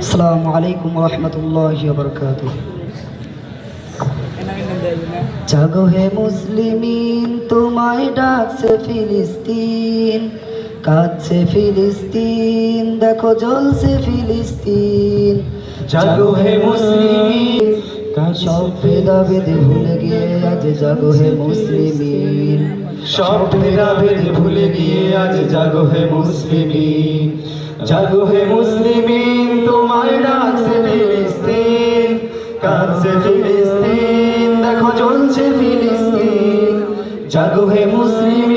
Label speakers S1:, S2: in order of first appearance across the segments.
S1: আসসালামু আলাইকুম রহমতুল্লাহ বরকাত জাগো হে মুসলিমিন তোমায় ডাকছে ফিলিস্তিন কাঁদছে ফিলিস্তিন দেখো জ্বলছে ফিলিস্তিন। জাগো হে মুসলিমিন সব ভেদাভেদ ভুলে গিয়ে আজ জাগো হে মুসলিমিন।
S2: সব ভেদাভেদ ভুলে গিয়ে আজ জাগো হে মুসলিমিন। জাগো হে মুসলিমিন তোমায় ডাকছে ফিলিস্তিন কাঁদছে ফিলিস্তিন দেখো জ্বলছে ফিলিস্তিন। হে মুসলিমিন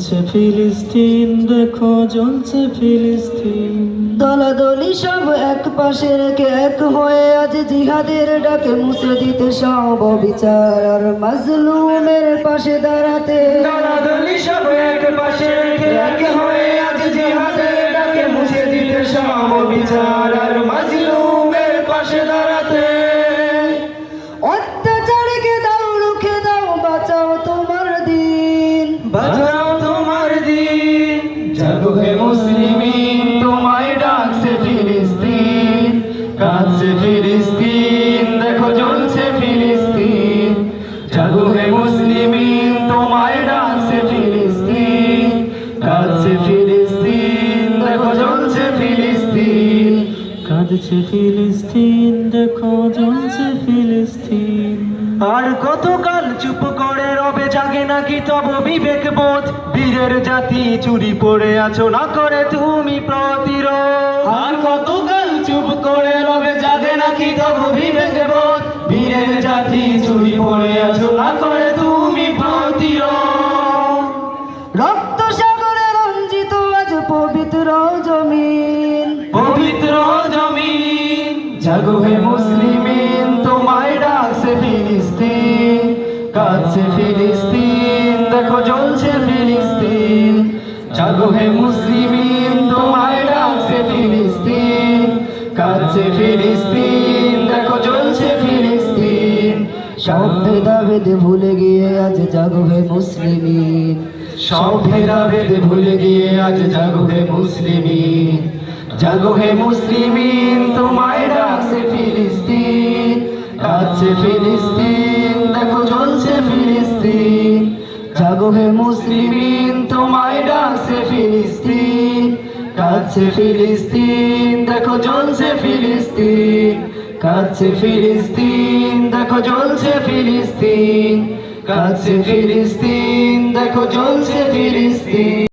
S2: কাঁদছে ফিলিস্তিন দেখো জ্বলছে ফিলিস্তিন।
S1: দলাদলি সব এক পাশে রেখে এক হয়ে আজ জিহাদের ডাকে মুছে দিতে সব বিচার আর মাজলুমের পাশে দাঁড়াতে
S2: দলাদলি সব এক পাশে রেখে এক হয়ে আজ জিহাদের ডাকে মুছে দিতে সব বিচার আর মাজলুমের জাগো মুসলিমিন, তোমায় ডাকছে ফিলিস্তিন, কাঁদছে ফিলিস্তিন, দেখো জ্বলছে ফিলিস্তিন। জাগো হে মুসলিমিন, তোমায় ডাকছে ফিলিস্তিন, কাঁদছে ফিলিস্তিন, দেখো জ্বলছে ফিলিস্তিন।
S3: কাঁদছে ফিলিস্তিন, দেখো জ্বলছে ফিলিস্তিন।
S2: আর কতকাল চুপ করে রবে জাগে নাকি তব বিবেক বোধ? বীরের জাতি চুরি পড়ে আছো না করে তুমি প্রতিরোধ? আর কতকাল চুপ করে রবে জাগে নাকি তব বিবেক বোধ? বীরের জাতি চুরি পড়ে আছো না করে তুমি প্রতিরোধ?
S1: রক্ত সাগরে রঞ্জিত আজ পবিত্র জমিন।
S2: পবিত্র জমিন। জাগো হে মুসলিমিন জাগো হে মুসলিমিন, তোমায় ডাকছে ফিলিস্তিন কাছে ফিলিস্তিন, দেখো জ্বলছে ফিলিস্তিন।
S1: সব ভেদাভেদ ভুলে গিয়ে আজ জাগো হে মুসলিমিন।
S2: সব ভেদাভেদ ভুলে গিয়ে আজ জাগো হে মুসলিমিন। জাগো হে মুসলিমিন, তোমায় ডাকছে ফিলিস্তিন কাছে ফিলিস্তিন। জাগো হে মুসলিমিন, তোমায় ডাকছে ফিলিস্তিন কাছে ফিলিস্তিন, দেখো জ্বলছে ফিলিস্তিন কাছে ফিলিস্তিন, দেখো জ্বলছে ফিলিস্তিন কাছে ফিলিস্তিন, দেখো জ্বলছে ফিলিস্তিন।